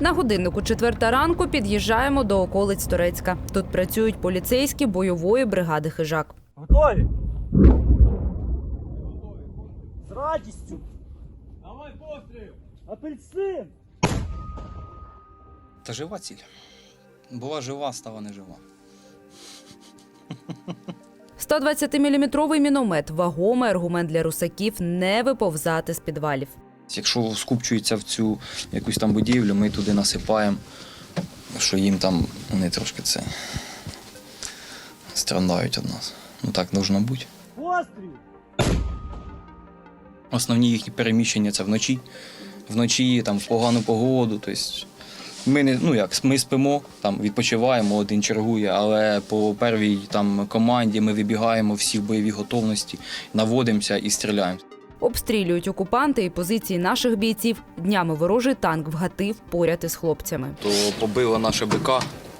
На годиннику четверта ранку під'їжджаємо до околиць Торецька. Тут працюють поліцейські бойової бригади хижак. Готові? З радістю. Давай постріл. Апельсин. Та жива ціль. Була жива, стала нежива. 120-мм міномет вагомий аргумент для русаків не виповзати з підвалів. Якщо скупчується в цю якусь там будівлю, ми туди насипаємо, що їм там вони трошки це страдають від нас. Ну так должно бути. Основні їхні переміщення це вночі. Вночі, там, в погану погоду. Тобто ми не ну як ми спимо, там відпочиваємо, один чергує, але по первій там команді ми вибігаємо всі в бойовій готовності, наводимося і стріляємо. Обстрілюють окупанти і позиції наших бійців. Днями ворожий танк вгатив поряд із хлопцями. То побило наше БК,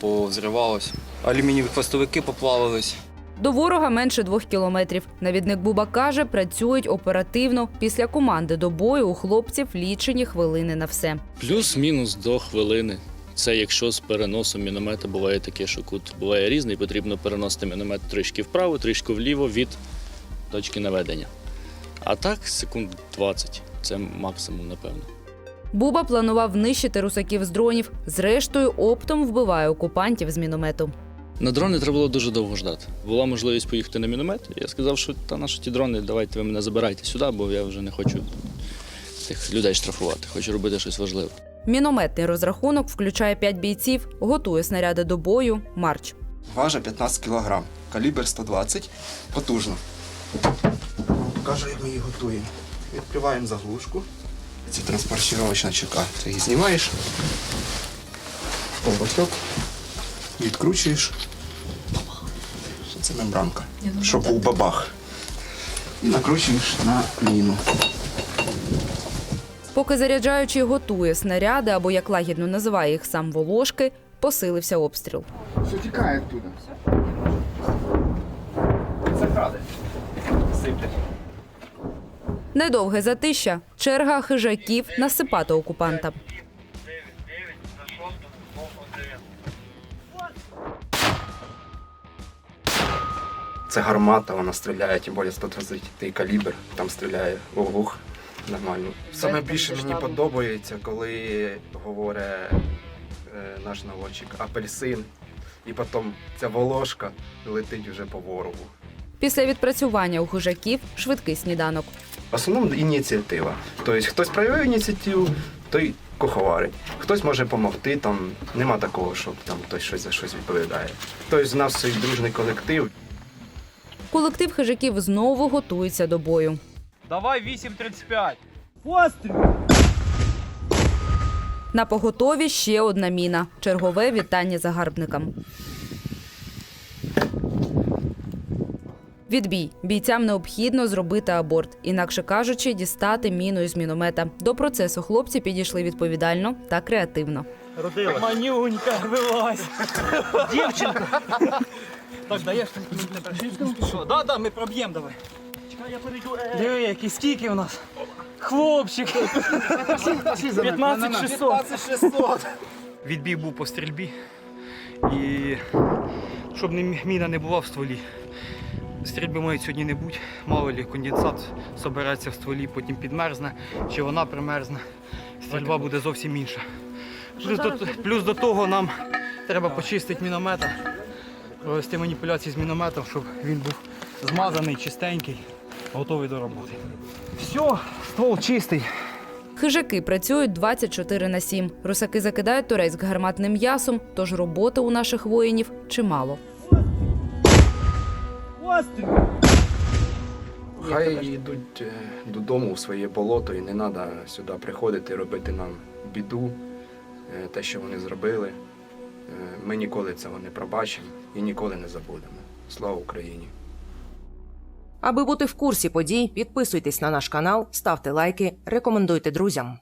повзривалось. Алюмінієві хвостовики поплавились. До ворога менше двох кілометрів. Навідник Буба каже, працюють оперативно. Після команди до бою у хлопців лічені хвилини на все. Плюс-мінус до хвилини. Це якщо з переносом міномета буває таке, що кут буває різний, потрібно переносити міномет трішки вправо, трішки вліво від точки наведення. А так, секунд 20. Це максимум, напевно. Буба планував нищити русаків з дронів. Зрештою, оптом вбиває окупантів з міномету. На дрони треба було дуже довго ждати. Була можливість поїхати на міномет. Я сказав, що та на що ті дрони, давайте ви мене забирайте сюди, бо я вже не хочу тих людей штрафувати, хочу робити щось важливе. Мінометний розрахунок включає 5 бійців, готує снаряди до бою. Марч. Важить 15 кг, калібр 120, потужно. Покажу, як ми її готуємо. Відкриваємо заглушку. Це транспортировочна чека. Ти її знімаєш. Обочок. Відкручуєш. Це мембранка. Щоб був бабах. І накручуєш на міну. Поки заряджаючий готує снаряди або як лагідно називає їх сам Волошки, посилився обстріл. Все тікає оттуда. Недовге затища, черга хижаків насипати окупанта. Це гармата, вона стріляє, тим більше 130 калібр, там стріляє вух нормально. Саме більше мені подобається, коли говорить е, наш наводчик апельсин, і потім ця волошка летить вже по ворогу. Після відпрацювання у хижаків швидкий сніданок. В основному ініціатива. Тобто хтось проявив ініціативу, той куховарить. Хтось може допомогти, там нема такого, щоб там хтось щось за щось відповідає. Тобто в нас цей дружний колектив. Колектив хижаків знову готується до бою. Давай 8.35. Постріл. На поготові ще одна міна. Чергове вітання загарбникам. Відбій. Бійцям необхідно зробити аборт, інакше кажучи, дістати міну із міномета. До процесу хлопці підійшли відповідально та креативно. Родила. Манюнька, вилазь. Дівчинка. Так, даєш Що, да, да, ми проб'ємо давай. Чекай, я перейду. Диви, які скільки у нас. Хлопчик. 15600. Відбій був по стрільбі. І щоб міна не була в стволі. Стрільби мають сьогодні не бути. Мало лі конденсат собереться в стволі, потім підмерзне, чи вона примерзне. Стрільба буде зовсім інша. Плюс до, плюс до того нам треба почистити міномета, провести маніпуляції з мінометом, щоб він був змазаний, чистенький, готовий до роботи. Все, ствол чистий. Хижаки працюють 24 на 7. Русаки закидають турецьк гарматним м'ясом, тож роботи у наших воїнів чимало. Постріл. Хай йдуть е, додому в своє болото і не треба сюди приходити, робити нам біду, е, те, що вони зробили. Е, Ми ніколи цього не пробачимо і ніколи не забудемо. Слава Україні! Аби бути в курсі подій, підписуйтесь на наш канал, ставте лайки, рекомендуйте друзям.